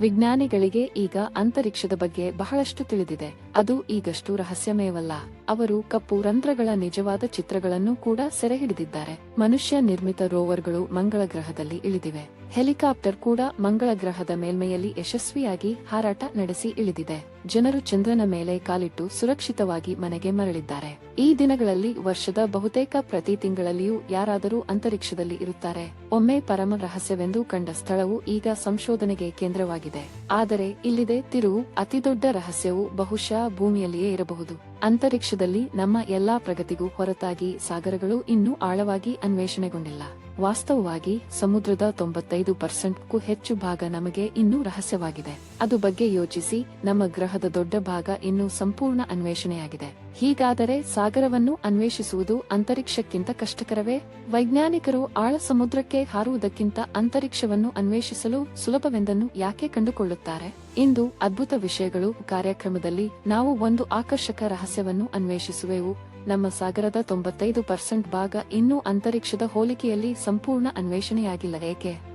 ವಿಜ್ಞಾನಿಗಳಿಗೆ ಈಗ ಅಂತರಿಕ್ಷದ ಬಗ್ಗೆ ಬಹಳಷ್ಟು ತಿಳಿದಿದೆ. ಅದು ಈಗಷ್ಟು ರಹಸ್ಯಮಯವಲ್ಲ. ಅವರು ಕಪ್ಪು ರಂಧ್ರಗಳ ನಿಜವಾದ ಚಿತ್ರಗಳನ್ನು ಕೂಡ ಸೆರೆಹಿಡಿದಿದ್ದಾರೆ. ಮನುಷ್ಯ ನಿರ್ಮಿತ ರೋವರ್ಗಳು ಮಂಗಳ ಗ್ರಹದಲ್ಲಿ ಇಳಿದಿವೆ. ಹೆಲಿಕಾಪ್ಟರ್ ಕೂಡ ಮಂಗಳ ಗ್ರಹದ ಮೇಲ್ಮೈಯಲ್ಲಿ ಯಶಸ್ವಿಯಾಗಿ ಹಾರಾಟ ನಡೆಸಿ ಇಳಿದಿದೆ. ಜನರು ಚಂದ್ರನ ಮೇಲೆ ಕಾಲಿಟ್ಟು ಸುರಕ್ಷಿತವಾಗಿ ಮನೆಗೆ ಮರಳಿದ್ದಾರೆ. ಈ ದಿನಗಳಲ್ಲಿ ವರ್ಷದ ಬಹುತೇಕ ಪ್ರತಿ ತಿಂಗಳಲ್ಲಿಯೂ ಯಾರಾದರೂ ಅಂತರಿಕ್ಷದಲ್ಲಿ ಇರುತ್ತಾರೆ. ಒಮ್ಮೆ ಪರಮ ರಹಸ್ಯವೆಂದು ಕಂಡ ಸ್ಥಳವು ಈಗ ಸಂಶೋಧನೆಗೆ ಕೇಂದ್ರವಾಗಿದೆ. ಆದರೆ ಇಲ್ಲಿದೆ ತಿರುವು ಅತಿದೊಡ್ಡ ರಹಸ್ಯವು ಬಹುಶಃ ಭೂಮಿಯಲ್ಲಿಯೇ ಇರಬಹುದು. ಅಂತರಿಕ್ಷದಲ್ಲಿ ನಮ್ಮ ಎಲ್ಲಾ ಪ್ರಗತಿಗೂ ಹೊರತಾಗಿ ಸಾಗರಗಳು ಇನ್ನೂ ಆಳವಾಗಿ ಅನ್ವೇಷಣೆಗೊಂಡಿಲ್ಲ. ವಾಸ್ತವವಾಗಿ ಸಮುದ್ರದ ತೊಂಬತ್ತೈದು ಪರ್ಸೆಂಟ್ಗೂ ಹೆಚ್ಚು ಭಾಗ ನಮಗೆ ಇನ್ನೂ ರಹಸ್ಯವಾಗಿದೆ. ಅದು ಬಗ್ಗೆ ಯೋಚಿಸಿ, ನಮ್ಮ ಗ್ರಹದ ದೊಡ್ಡ ಭಾಗ ಇನ್ನೂ ಸಂಪೂರ್ಣ ಅನ್ವೇಷಣೆಯಾಗಿದೆ. ಹೀಗಾದರೆ ಸಾಗರವನ್ನು ಅನ್ವೇಷಿಸುವುದು ಅಂತರಿಕ್ಷಕ್ಕಿಂತ ಕಷ್ಟಕರವೇ? ವೈಜ್ಞಾನಿಕರು ಆಳ ಸಮುದ್ರಕ್ಕೆ ಹಾರುವುದಕ್ಕಿಂತ ಅಂತರಿಕ್ಷವನ್ನು ಅನ್ವೇಷಿಸಲು ಸುಲಭವೆಂದನ್ನು ಯಾಕೆ ಕಂಡುಕೊಳ್ಳುತ್ತಾರೆ? ಇಂದು ಅದ್ಭುತ ವಿಷಯಗಳು ಕಾರ್ಯಕ್ರಮದಲ್ಲಿ ನಾವು ಒಂದು ಆಕರ್ಷಕ ರಹಸ್ಯವನ್ನು ಅನ್ವೇಷಿಸುವೆವು. ನಮ್ಮ ಸಾಗರದ ತೊಂಬತ್ತೈದು ಪರ್ಸೆಂಟ್ ಭಾಗ ಇನ್ನೂ ಅಂತರಿಕ್ಷದ ಹೋಲಿಕೆಯಲ್ಲಿ ಸಂಪೂರ್ಣ ಅನ್ವೇಷಣೆಯಾಗಿಲ್ಲ, ಏಕೆ?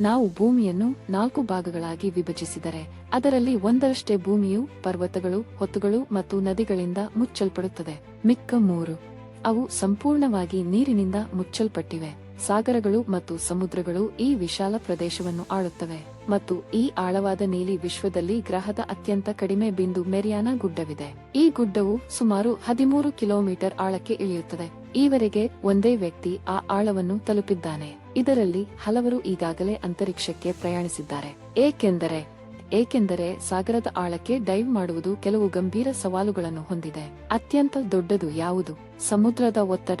ನಾವು ಭೂಮಿಯನ್ನು ನಾಲ್ಕು ಭಾಗಗಳಾಗಿ ವಿಭಜಿಸಿದರೆ, ಅದರಲ್ಲಿ ಒಂದರಷ್ಟೇ ಭೂಮಿಯು ಪರ್ವತಗಳು, ಹೊತ್ತುಗಳು ಮತ್ತು ನದಿಗಳಿಂದ ಮುಚ್ಚಲ್ಪಡುತ್ತದೆ. ಮಿಕ್ಕ ಮೂರು. ಅವು ಸಂಪೂರ್ಣವಾಗಿ ನೀರಿನಿಂದ ಮುಚ್ಚಲ್ಪಟ್ಟಿವೆ. ಸಾಗರಗಳು ಮತ್ತು ಸಮುದ್ರಗಳು ಈ ವಿಶಾಲ ಪ್ರದೇಶವನ್ನು ಆಳುತ್ತವೆ ಮತ್ತು ಈ ಆಳವಾದ ನೀಲಿ ವಿಶ್ವದಲ್ಲಿ ಗ್ರಹದ ಅತ್ಯಂತ ಕಡಿಮೆ ಬಿಂದು ಮೆರಿಯಾನ ಗುಡ್ಡವಿದೆ. ಈ ಗುಡ್ಡವು ಸುಮಾರು ಹದಿಮೂರು ಕಿಲೋಮೀಟರ್ ಆಳಕ್ಕೆ ಇಳಿಯುತ್ತದೆ. ಈವರೆಗೆ ಒಂದೇ ವ್ಯಕ್ತಿ ಆ ಆಳವನ್ನು ತಲುಪಿದ್ದಾನೆ. ಇದರಲ್ಲಿ ಹಲವರು ಈಗಾಗಲೇ ಅಂತರಿಕ್ಷಕ್ಕೆ ಪ್ರಯಾಣಿಸಿದ್ದಾರೆ. ಏಕೆಂದರೆ ಏಕೆಂದರೆ ಸಾಗರದ ಆಳಕ್ಕೆ ಡೈವ್ ಮಾಡುವುದು ಕೆಲವು ಗಂಭೀರ ಸವಾಲುಗಳನ್ನು ಹೊಂದಿದೆ. ಅತ್ಯಂತ ದೊಡ್ಡದು ಯಾವುದು? ಸಮುದ್ರದ ಒತ್ತಡ.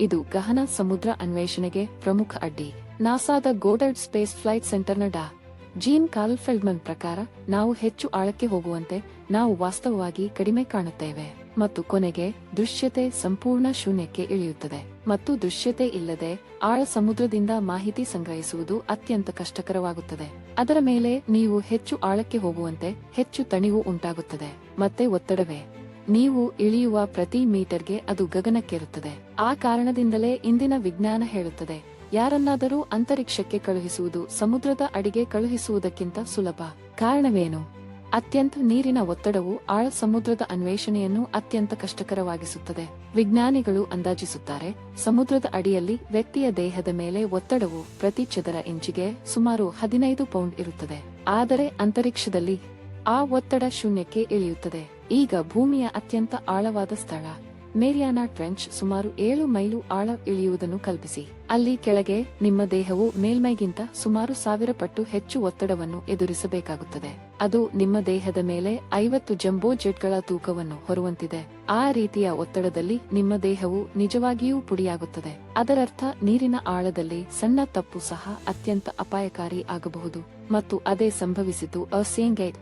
ಇದು ಗಹನ ಸಮುದ್ರ ಅನ್ವೇಷಣೆಗೆ ಪ್ರಮುಖ ಅಡ್ಡಿ. ನಾಸಾದ ಗೋಡರ್ಡ್ ಸ್ಪೇಸ್ ಫ್ಲೈಟ್ ಸೆಂಟರ್ನ ಡಾ. ಜೀನ್ ಕಾಲ್ಫೆಲ್ಡ್ಮನ್ ಪ್ರಕಾರ, ನಾವು ಹೆಚ್ಚು ಆಳಕ್ಕೆ ಹೋಗುವಂತೆ ನಾವು ವಾಸ್ತವವಾಗಿ ಕಡಿಮೆ ಕಾಣುತ್ತೇವೆ ಮತ್ತು ಕೊನೆಗೆ ದೃಶ್ಯತೆ ಸಂಪೂರ್ಣ ಶೂನ್ಯಕ್ಕೆ ಇಳಿಯುತ್ತದೆ. ಮತ್ತು ದೃಶ್ಯತೆ ಇಲ್ಲದೆ ಆಳ ಸಮುದ್ರದಿಂದ ಮಾಹಿತಿ ಸಂಗ್ರಹಿಸುವುದು ಅತ್ಯಂತ ಕಷ್ಟಕರವಾಗುತ್ತದೆ. ಅದರ ಮೇಲೆ ನೀವು ಹೆಚ್ಚು ಆಳಕ್ಕೆ ಹೋಗುವಂತೆ ಹೆಚ್ಚು ತಣಿವು ಉಂಟಾಗುತ್ತದೆ. ಮತ್ತೆ ಒತ್ತಡವೇ? ನೀವು ಇಳಿಯುವ ಪ್ರತಿ ಮೀಟರ್ಗೆ ಅದು ಗಗನಕ್ಕೇರುತ್ತದೆ. ಆ ಕಾರಣದಿಂದಲೇ ಇಂದಿನ ವಿಜ್ಞಾನ ಹೇಳುತ್ತದೆ. ಯಾರನ್ನಾದರೂ ಅಂತರಿಕ್ಷಕ್ಕೆ ಕಳುಹಿಸುವುದು ಸಮುದ್ರದ ಅಡಿಗೆ ಕಳುಹಿಸುವುದಕ್ಕಿಂತ ಸುಲಭ. ಕಾರಣವೇನು? ಅತ್ಯಂತ ನೀರಿನ ಒತ್ತಡವು ಆಳ ಸಮುದ್ರದ ಅನ್ವೇಷಣೆಯನ್ನು ಅತ್ಯಂತ ಕಷ್ಟಕರವಾಗಿಸುತ್ತದೆ. ವಿಜ್ಞಾನಿಗಳು ಅಂದಾಜಿಸುತ್ತಾರೆ, ಸಮುದ್ರದ ಅಡಿಯಲ್ಲಿ ವ್ಯಕ್ತಿಯ ದೇಹದ ಮೇಲೆ ಒತ್ತಡವು ಪ್ರತಿ ಚದರ ಇಂಚಿಗೆ ಸುಮಾರು ಹದಿನೈದು ಪೌಂಡ್ ಇರುತ್ತದೆ. ಆದರೆ ಅಂತರಿಕ್ಷದಲ್ಲಿ ಆ ಒತ್ತಡ ಶೂನ್ಯಕ್ಕೆ ಇಳಿಯುತ್ತದೆ. ಈಗ ಭೂಮಿಯ ಅತ್ಯಂತ ಆಳವಾದ ಸ್ಥಳ, ಮೇರಿಯಾನಾ ಟ್ರೆಂಚ್ ಸುಮಾರು ಏಳು ಮೈಲು ಆಳ ಇಳಿಯುವುದನ್ನು ಕಲ್ಪಿಸಿ. ಅಲ್ಲಿ ಕೆಳಗೆ, ನಿಮ್ಮ ದೇಹವು ಮೇಲ್ಮೈಗಿಂತ ಸುಮಾರು ಸಾವಿರ ಪಟ್ಟು ಹೆಚ್ಚು ಒತ್ತಡವನ್ನು ಎದುರಿಸಬೇಕಾಗುತ್ತದೆ. ಅದು ನಿಮ್ಮ ದೇಹದ ಮೇಲೆ ಐವತ್ತು ಜಂಬೋ ಜೆಟ್ಗಳ ತೂಕವನ್ನು ಹೊರುವಂತಿದೆ. ಆ ರೀತಿಯ ಒತ್ತಡದಲ್ಲಿ ನಿಮ್ಮ ದೇಹವು ನಿಜವಾಗಿಯೂ ಪುಡಿಯಾಗುತ್ತದೆ. ಅದರರ್ಥ, ನೀರಿನ ಆಳದಲ್ಲಿ ಸಣ್ಣ ತಪ್ಪು ಸಹ ಅತ್ಯಂತ ಅಪಾಯಕಾರಿ ಆಗಬಹುದು ಮತ್ತು ಅದೇ ಸಂಭವಿಸಿತು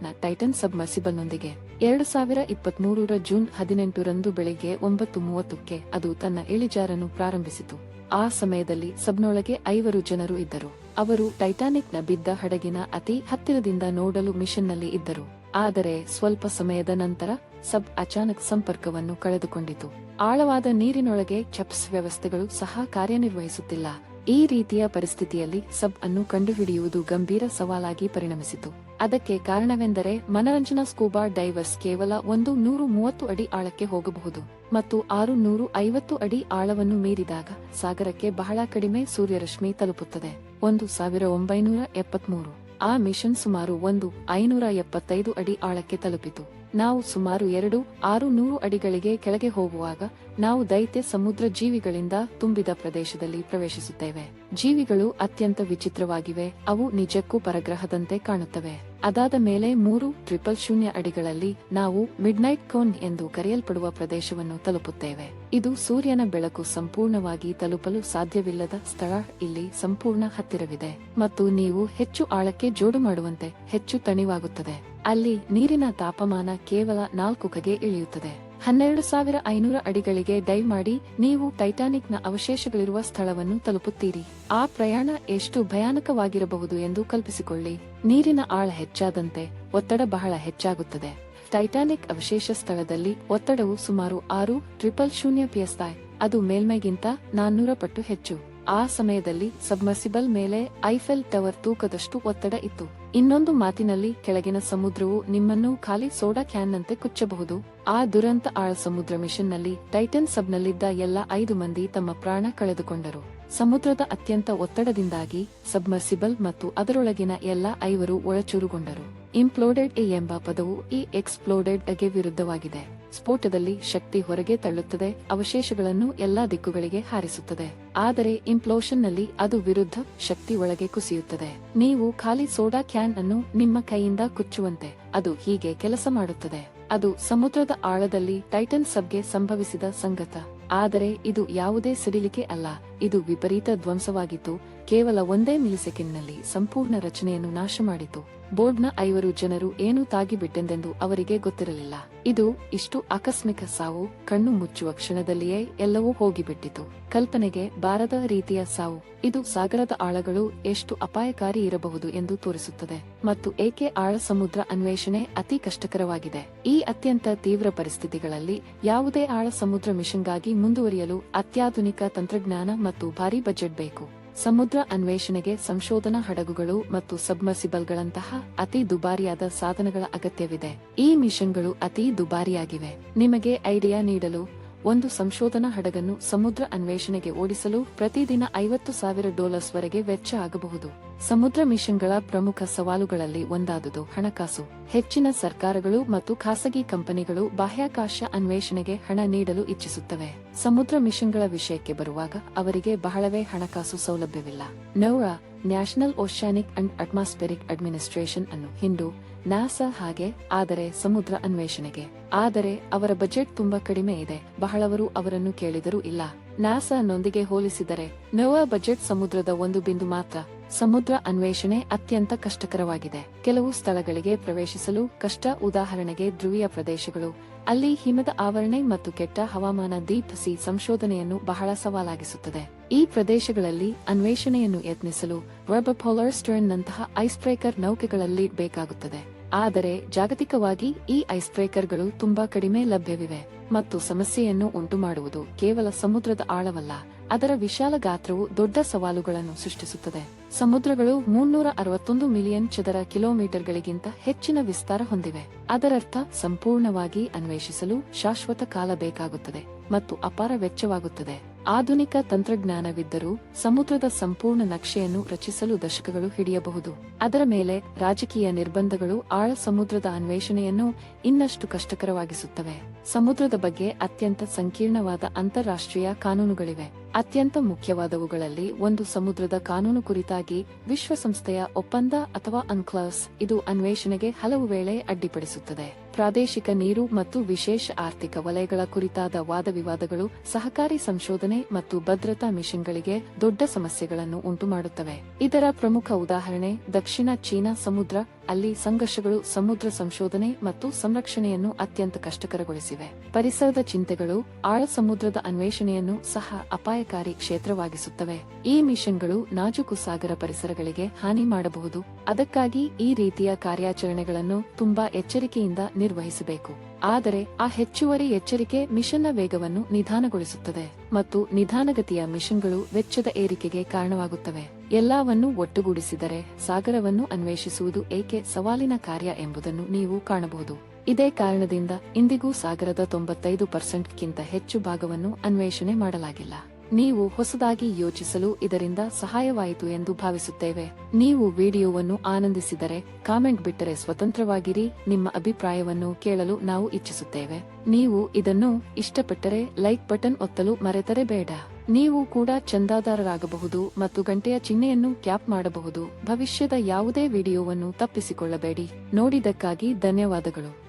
ನ ಟೈಟನ್ ಸಬ್ಮರ್ಸಿಬಲ್ನೊಂದಿಗೆ. ಎರಡು ಸಾವಿರ ಇಪ್ಪತ್ಮೂರರ ಜೂನ್ ಹದಿನೆಂಟರಂದು ಬೆಳಿಗ್ಗೆ ಒಂಬತ್ತು ಮೂವತ್ತಕ್ಕೆ ಅದು ತನ್ನ ಇಳಿಜಾರನ್ನು ಪ್ರಾರಂಭಿಸಿತು. ಆ ಸಮಯದಲ್ಲಿ ಸಬ್ನೊಳಗೆ ಐವರು ಜನರು ಇದ್ದರು. ಅವರು ಟೈಟಾನಿಕ್ನ ಬಿದ್ದ ಹಡಗಿನ ಅತಿ ಹತ್ತಿರದಿಂದ ನೋಡಲು ಮಿಷನ್ನಲ್ಲಿ ಇದ್ದರು. ಆದರೆ ಸ್ವಲ್ಪ ಸಮಯದ ನಂತರ ಸಬ್ ಅಚಾನಕ್ ಸಂಪರ್ಕವನ್ನು ಕಳೆದುಕೊಂಡಿತು. ಆಳವಾದ ನೀರಿನೊಳಗೆ ಚಪ್ಸ್ ವ್ಯವಸ್ಥೆಗಳು ಸಹ ಕಾರ್ಯನಿರ್ವಹಿಸುತ್ತಿಲ್ಲ. ಈ ರೀತಿಯ ಪರಿಸ್ಥಿತಿಯಲ್ಲಿ ಸಬ್ ಅನ್ನು ಕಂಡುಹಿಡಿಯುವುದು ಗಂಭೀರ ಸವಾಲಾಗಿ ಪರಿಣಮಿಸಿತು. ಅದಕ್ಕೆ ಕಾರಣವೆಂದರೆ ಮನರಂಜನಾ ಸ್ಕೂಬಾ ಡೈವರ್ಸ್ ಕೇವಲ ಒಂದು ನೂರು ಮೂವತ್ತು ಅಡಿ ಆಳಕ್ಕೆ ಹೋಗಬಹುದು ಮತ್ತು ಆರು ನೂರು ಐವತ್ತು ಅಡಿ ಆಳವನ್ನು ಮೀರಿದಾಗ ಸಾಗರಕ್ಕೆ ಬಹಳ ಕಡಿಮೆ ಸೂರ್ಯರಶ್ಮಿ ತಲುಪುತ್ತದೆ. ಒಂದು ಸಾವಿರ ಒಂಬೈನೂರ ಎಪ್ಪತ್ಮೂರು ಆ ಮಿಷನ್ ಸುಮಾರು ಒಂದು ಐನೂರ ಎಪ್ಪತ್ತೈದು ಅಡಿ ಆಳಕ್ಕೆ ತಲುಪಿತು. ನಾವು ಸುಮಾರು ಎರಡು ಆರು ನೂರು ಅಡಿಗಳಿಗೆ ಕೆಳಗೆ ಹೋಗುವಾಗ ನಾವು ದೈತ್ಯ ಸಮುದ್ರ ಜೀವಿಗಳಿಂದ ತುಂಬಿದ ಪ್ರದೇಶದಲ್ಲಿ ಪ್ರವೇಶಿಸುತ್ತೇವೆ. ಜೀವಿಗಳು ಅತ್ಯಂತ ವಿಚಿತ್ರವಾಗಿವೆ. ಅವು ನಿಜಕ್ಕೂ ಪರಗ್ರಹದಂತೆ ಕಾಣುತ್ತವೆ. ಅದಾದ ಮೇಲೆ ಮೂರು ಟ್ರಿಪಲ್ ಶೂನ್ಯ ಅಡಿಗಳಲ್ಲಿ ನಾವು ಮಿಡ್ನೈಟ್ ಕೋನ್ ಎಂದು ಕರೆಯಲ್ಪಡುವ ಪ್ರದೇಶವನ್ನು ತಲುಪುತ್ತೇವೆ. ಇದು ಸೂರ್ಯನ ಬೆಳಕು ಸಂಪೂರ್ಣವಾಗಿ ತಲುಪಲು ಸಾಧ್ಯವಿಲ್ಲದ ಸ್ಥಳ. ಇಲ್ಲಿ ಸಂಪೂರ್ಣ ಹತ್ತಿರವಿದೆ. ಮತ್ತು ನೀವು ಹೆಚ್ಚು ಆಳಕ್ಕೆ ಜೋಡು ಮಾಡುವಂತೆ ಹೆಚ್ಚು ತಣಿವಾಗುತ್ತದೆ. ಅಲ್ಲಿ ನೀರಿನ ತಾಪಮಾನ ಕೇವಲ ನಾಲ್ಕು ಕಗೆ ಇಳಿಯುತ್ತದೆ. ಹನ್ನೆರಡು ಸಾವಿರ ಐನೂರ ಅಡಿಗಳಿಗೆ ಡೈವ್ ಮಾಡಿ ನೀವು ಟೈಟಾನಿಕ್ನ ಅವಶೇಷಗಳಿರುವ ಸ್ಥಳವನ್ನು ತಲುಪುತ್ತೀರಿ. ಆ ಪ್ರಯಾಣ ಎಷ್ಟು ಭಯಾನಕವಾಗಿರಬಹುದು ಎಂದು ಕಲ್ಪಿಸಿಕೊಳ್ಳಿ. ನೀರಿನ ಆಳ ಹೆಚ್ಚಾದಂತೆ ಒತ್ತಡ ಬಹಳ ಹೆಚ್ಚಾಗುತ್ತದೆ. ಟೈಟಾನಿಕ್ ಅವಶೇಷ ಸ್ಥಳದಲ್ಲಿ ಒತ್ತಡವು ಸುಮಾರು ಆರು ಟ್ರಿಪಲ್ ಶೂನ್ಯ ಪಿಎಸ್ಐ, ಅದು ಮೇಲ್ಮೈಗಿಂತ ನಾನ್ನೂರ ಪಟ್ಟು ಹೆಚ್ಚು. ಆ ಸಮಯದಲ್ಲಿ ಸಬ್ಮರ್ಸಿಬಲ್ ಮೇಲೆ ಐಫೆಲ್ ಟವರ್ ತೂಕದಷ್ಟು ಒತ್ತಡ ಇತ್ತು. ಇನ್ನೊಂದು ಮಾತಿನಲ್ಲಿ, ಕೆಳಗಿನ ಸಮುದ್ರವು ನಿಮ್ಮನ್ನು ಖಾಲಿ ಸೋಡಾ ಕ್ಯಾನ್ನಂತೆ ಕುಚ್ಚಬಹುದು. ಆ ದುರಂತ ಆಳ ಸಮುದ್ರ ಮಿಷನ್ನಲ್ಲಿ, ಟೈಟನ್ ಸಬ್ನಲ್ಲಿದ್ದ ಎಲ್ಲ ಐದು ಮಂದಿ ತಮ್ಮ ಪ್ರಾಣ ಕಳೆದುಕೊಂಡರು. ಸಮುದ್ರದ ಅತ್ಯಂತ ಒತ್ತಡದಿಂದಾಗಿ, ಸಬ್ಮರ್ಸಿಬಲ್ ಮತ್ತು ಅದರೊಳಗಿನ ಎಲ್ಲ ಐವರು ಒಳಚೂರುಗೊಂಡರು. ಇಂಪ್ಲೋಡೆಡ್ ಎ ಎಂಬ ಪದವು ಈ ಎಕ್ಸ್ಪ್ಲೋಡೆಡ್ಗೆ ವಿರುದ್ಧವಾಗಿದೆ. ಸ್ಫೋಟದಲ್ಲಿ ಶಕ್ತಿ ಹೊರಗೆ ತಳ್ಳುತ್ತದೆ, ಅವಶೇಷಗಳನ್ನು ಎಲ್ಲಾ ದಿಕ್ಕುಗಳಿಗೆ ಹಾರಿಸುತ್ತದೆ. ಆದರೆ ಇಂಪ್ಲೋಷನ್ನಲ್ಲಿ ಅದು ವಿರುದ್ಧ ಶಕ್ತಿ ಒಳಗೆ ಕುಸಿಯುತ್ತದೆ. ನೀವು ಖಾಲಿ ಸೋಡಾ ಕ್ಯಾನ್ ಅನ್ನು ನಿಮ್ಮ ಕೈಯಿಂದ ಕುಚ್ಚುವಂತೆ, ಅದು ಹೀಗೆ ಕೆಲಸ ಮಾಡುತ್ತದೆ. ಅದು ಸಮುದ್ರದ ಆಳದಲ್ಲಿ ಟೈಟನ್ ಸಬ್ಗೆ ಸಂಭವಿಸಿದ ಸಂಗತ. ಆದರೆ ಇದು ಯಾವುದೇ ಸಿಡಿಲಿಕೆ ಅಲ್ಲ, ಇದು ವಿಪರೀತ ಧ್ವಂಸವಾಗಿತ್ತು ಕೇವಲ ಒಂದೇ ಮಿಲಿಸೆಕೆಂಡ್ನಲ್ಲಿ ಸಂಪೂರ್ಣ ರಚನೆಯನ್ನು ನಾಶ ಮಾಡಿತು. ಬೋರ್ಡ್ನ ಐವರು ಜನರು ಏನು ತಾಗಿಬಿಟ್ಟೆಂದೆಂದು ಅವರಿಗೆ ಗೊತ್ತಿರಲಿಲ್ಲ. ಇದು ಇಷ್ಟು ಆಕಸ್ಮಿಕ ಸಾವು, ಕಣ್ಣು ಮುಚ್ಚುವ ಕ್ಷಣದಲ್ಲಿಯೇ ಎಲ್ಲವೂ ಹೋಗಿಬಿಟ್ಟಿತು. ಕಲ್ಪನೆಗೆ ಬಾರದ ರೀತಿಯ ಸಾವು. ಇದು ಸಾಗರದ ಆಳಗಳು ಎಷ್ಟು ಅಪಾಯಕಾರಿ ಇರಬಹುದು ಎಂದು ತೋರಿಸುತ್ತದೆ. ಮತ್ತು ಏಕೆ ಆಳ ಸಮುದ್ರ ಅನ್ವೇಷಣೆ ಅತಿ ಕಷ್ಟಕರವಾಗಿದೆ? ಈ ಅತ್ಯಂತ ತೀವ್ರ ಪರಿಸ್ಥಿತಿಗಳಲ್ಲಿ ಯಾವುದೇ ಆಳ ಸಮುದ್ರ ಮಿಷನ್ಗಾಗಿ ಮುಂದುವರಿಯಲು ಅತ್ಯಾಧುನಿಕ ತಂತ್ರಜ್ಞಾನ ಮತ್ತು ಭಾರಿ ಬಜೆಟ್ ಬೇಕು. ಸಮುದ್ರ ಅನ್ವೇಷಣೆಗೆ ಸಂಶೋಧನಾ ಹಡಗುಗಳು ಮತ್ತು ಸಬ್ಮರ್ಸಿಬಲ್ಗಳಂತಹ ಅತಿ ದುಬಾರಿಯಾದ ಸಾಧನಗಳ ಅಗತ್ಯವಿದೆ. ಈ ಮಿಷನ್ಗಳು ಅತಿ ದುಬಾರಿಯಾಗಿವೆ. ನಿಮಗೆ ಐಡಿಯಾ ನೀಡಲು ಒಂದು ಸಂಶೋಧನಾ ಹಡಗನ್ನು ಸಮುದ್ರ ಅನ್ವೇಷಣೆಗೆ ಓಡಿಸಲು ಪ್ರತಿದಿನ ಐವತ್ತು ಸಾವಿರ ಡಾಲರ್ಸ್ ವರೆಗೆ ವೆಚ್ಚ ಆಗಬಹುದು. ಸಮುದ್ರ ಮಿಷನ್ಗಳ ಪ್ರಮುಖ ಸವಾಲುಗಳಲ್ಲಿ ಒಂದಾದುದು ಹಣಕಾಸು. ಹೆಚ್ಚಿನ ಸರ್ಕಾರಗಳು ಮತ್ತು ಖಾಸಗಿ ಕಂಪನಿಗಳು ಬಾಹ್ಯಾಕಾಶ ಅನ್ವೇಷಣೆಗೆ ಹಣ ನೀಡಲು ಇಚ್ಛಿಸುತ್ತವೆ. ಸಮುದ್ರ ಮಿಷನ್ಗಳ ವಿಷಯಕ್ಕೆ ಬರುವಾಗ ಅವರಿಗೆ ಬಹಳವೇ ಹಣಕಾಸು ಸೌಲಭ್ಯವಿಲ್ಲ. NOAA National Oceanic and Atmospheric Administration ಅನ್ನು ಹಿಂದೂ ನಾಸಾ ಹಾಗೆ, ಆದರೆ ಸಮುದ್ರ ಅನ್ವೇಷಣೆಗೆ. ಆದರೆ ಅವರ ಬಜೆಟ್ ತುಂಬಾ ಕಡಿಮೆ ಇದೆ, ಬಹಳವರು ಅವರನ್ನು ಕೇಳಿದರೂ ಇಲ್ಲ. ನಾಸಾ ನೊಂದಿಗೆ ಹೋಲಿಸಿದರೆ, ನೋವಾ ಬಜೆಟ್ ಸಮುದ್ರದ ಒಂದು ಬಿಂದು ಮಾತ್ರ. ಸಮುದ್ರ ಅನ್ವೇಷಣೆ ಅತ್ಯಂತ ಕಷ್ಟಕರವಾಗಿದೆ. ಕೆಲವು ಸ್ಥಳಗಳಿಗೆ ಪ್ರವೇಶಿಸಲು ಕಷ್ಟ ಉದಾಹರಣೆಗೆ ಧ್ರುವೀಯ ಪ್ರದೇಶಗಳು. ಅಲ್ಲಿ ಹಿಮದ ಆವರಣೆ ಮತ್ತು ಕೆಟ್ಟ ಹವಾಮಾನ ದೀಪ್ ಸಿ ಸಂಶೋಧನೆಯನ್ನು ಬಹಳ ಸವಾಲಾಗಿಸುತ್ತದೆ. ಈ ಪ್ರದೇಶಗಳಲ್ಲಿ ಅನ್ವೇಷಣೆಯನ್ನು ಯತ್ನಿಸಲು ವರ್ಬ ಸ್ಟರ್ನ್ ನಂತಹ ಐಸ್ ಬ್ರೇಕರ್ ನೌಕೆಗಳಲ್ಲಿ ಬೇಕಾಗುತ್ತದೆ. ಆದರೆ ಜಾಗತಿಕವಾಗಿ ಈ ಐಸ್ ಬ್ರೇಕರ್ಗಳು ತುಂಬಾ ಕಡಿಮೆ ಲಭ್ಯವಿವೆ ಮತ್ತು ಸಮಸ್ಯೆಯನ್ನು ಉಂಟುಮಾಡುವುದು ಕೇವಲ ಸಮುದ್ರದ ಆಳವಲ್ಲ, ಅದರ ವಿಶಾಲ ಗಾತ್ರವು ದೊಡ್ಡ ಸವಾಲುಗಳನ್ನು ಸೃಷ್ಟಿಸುತ್ತದೆ. ಸಮುದ್ರಗಳು ಮುನ್ನೂರ ಅರವತ್ತೊಂದು ಮಿಲಿಯನ್ ಚದರ ಕಿಲೋಮೀಟರ್ಗಳಿಗಿಂತ ಹೆಚ್ಚಿನ ವಿಸ್ತಾರ ಹೊಂದಿವೆ, ಅದರರ್ಥ ಸಂಪೂರ್ಣವಾಗಿ ಅನ್ವೇಷಿಸಲು ಶಾಶ್ವತ ಕಾಲ ಬೇಕಾಗುತ್ತದೆ ಮತ್ತು ಅಪಾರ ವೆಚ್ಚವಾಗುತ್ತದೆ. ಆಧುನಿಕ ತಂತ್ರಜ್ಞಾನವಿದ್ದರೂ ಸಮುದ್ರದ ಸಂಪೂರ್ಣ ನಕ್ಷೆಯನ್ನು ರಚಿಸಲು ದಶಕಗಳು ಹಿಡಿಯಬಹುದು. ಅದರ ಮೇಲೆ ರಾಜಕೀಯ ನಿರ್ಬಂಧಗಳು ಆಳ ಸಮುದ್ರದ ಅನ್ವೇಷಣೆಯನ್ನು ಇನ್ನಷ್ಟು ಕಷ್ಟಕರವಾಗಿಸುತ್ತವೆ. ಸಮುದ್ರದ ಬಗ್ಗೆ ಅತ್ಯಂತ ಸಂಕೀರ್ಣವಾದ ಅಂತಾರಾಷ್ಟ್ರೀಯ ಕಾನೂನುಗಳಿವೆ. ಅತ್ಯಂತ ಮುಖ್ಯವಾದವುಗಳಲ್ಲಿ ಒಂದು ಸಮುದ್ರದ ಕಾನೂನು ಕುರಿತಾಗಿ ವಿಶ್ವಸಂಸ್ಥೆಯ ಒಪ್ಪಂದ ಅಥವಾ ಅನ್ಕ್ಲಾಸ್ ಇದು ಅನ್ವೇಷಣೆಗೆ ಹಲವು ವೇಳೆ ಅಡ್ಡಿಪಡಿಸುತ್ತದೆ. ಪ್ರಾದೇಶಿಕ ನೀರು ಮತ್ತು ವಿಶೇಷ ಆರ್ಥಿಕ ವಲಯಗಳ ಕುರಿತಾದ ವಾದವಿವಾದಗಳು, ಸಹಕಾರಿ ಸಂಶೋಧನೆ ಮತ್ತು ಭದ್ರತಾ ಮಿಷನ್ಗಳಿಗೆ ದೊಡ್ಡ ಸಮಸ್ಯೆಗಳನ್ನು ಉಂಟುಮಾಡುತ್ತವೆ. ಇದರ ಪ್ರಮುಖ ಉದಾಹರಣೆ ದಕ್ಷಿಣ ಚೀನಾ ಸಮುದ್ರ, ಅಲ್ಲಿ ಸಂಘರ್ಷಗಳು ಸಮುದ್ರ ಸಂಶೋಧನೆ ಮತ್ತು ಸಂರಕ್ಷಣೆಯನ್ನು ಅತ್ಯಂತ ಕಷ್ಟಕರಗೊಳಿಸಿವೆ. ಪರಿಸರದ ಚಿಂತೆಗಳು, ಆಳ ಸಮುದ್ರದ ಅನ್ವೇಷಣೆಯನ್ನು ಸಹ ಅಪಾಯಕಾರಿ ಕ್ಷೇತ್ರವಾಗಿಸುತ್ತವೆ. ಈ ಮಿಷನ್ಗಳು ನಾಜುಕು ಸಾಗರ ಪರಿಸರಗಳಿಗೆ ಹಾನಿ ಮಾಡಬಹುದು. ಅದಕ್ಕಾಗಿ ಈ ರೀತಿಯ ಕಾರ್ಯಾಚರಣೆಗಳನ್ನು ತುಂಬಾ ಎಚ್ಚರಿಕೆಯಿಂದ ನಿರ್ವಹಿಸಬೇಕು ಆದರೆ ಆ ಹೆಚ್ಚುವರಿ ಎಚ್ಚರಿಕೆ ಮಿಷನ್ನ ವೇಗವನ್ನು ನಿಧಾನಗೊಳಿಸುತ್ತದೆ ಮತ್ತು ನಿಧಾನಗತಿಯ ಮಿಷನ್ಗಳು ವೆಚ್ಚದ ಏರಿಕೆಗೆ ಕಾರಣವಾಗುತ್ತವೆ. ಎಲ್ಲವನ್ನೂ ಒಟ್ಟುಗೂಡಿಸಿದರೆ ಸಾಗರವನ್ನು ಅನ್ವೇಷಿಸುವುದು ಏಕೆ ಸವಾಲಿನ ಕಾರ್ಯ ಎಂಬುದನ್ನು ನೀವು ಕಾಣಬಹುದು. ಇದೇ ಕಾರಣದಿಂದ ಇಂದಿಗೂ ಸಾಗರದ ತೊಂಬತ್ತೈದು ಪರ್ಸೆಂಟ್ಗಿಂತ ಹೆಚ್ಚು ಭಾಗವನ್ನು ಅನ್ವೇಷಣೆ ಮಾಡಲಾಗಿಲ್ಲ. ನೀವು ಹೊಸದಾಗಿ ಯೋಚಿಸಲು ಇದರಿಂದ ಸಹಾಯವಾಯಿತು ಎಂದು ಭಾವಿಸುತ್ತೇವೆ. ನೀವು ವಿಡಿಯೋವನ್ನು ಆನಂದಿಸಿದರೆ ಕಾಮೆಂಟ್ ಬಿಟ್ಟರೆ ಸ್ವತಂತ್ರವಾಗಿರಿ. ನಿಮ್ಮ ಅಭಿಪ್ರಾಯವನ್ನು ಕೇಳಲು ನಾವು ಇಚ್ಛಿಸುತ್ತೇವೆ. ನೀವು ಇದನ್ನು ಇಷ್ಟಪಟ್ಟರೆ ಲೈಕ್ ಬಟನ್ ಒತ್ತಲು ಮರೆತರೆ ಬೇಡ ನೀವು ಕೂಡ ಚಂದಾದಾರರಾಗಬಹುದು ಮತ್ತು ಗಂಟೆಯ ಚಿಹ್ನೆಯನ್ನು ಕ್ಯಾಪ್ ಮಾಡಬಹುದು. ಭವಿಷ್ಯದ ಯಾವುದೇ ವಿಡಿಯೋವನ್ನು ತಪ್ಪಿಸಿಕೊಳ್ಳಬೇಡಿ. ನೋಡಿದಕ್ಕಾಗಿ ಧನ್ಯವಾದಗಳು.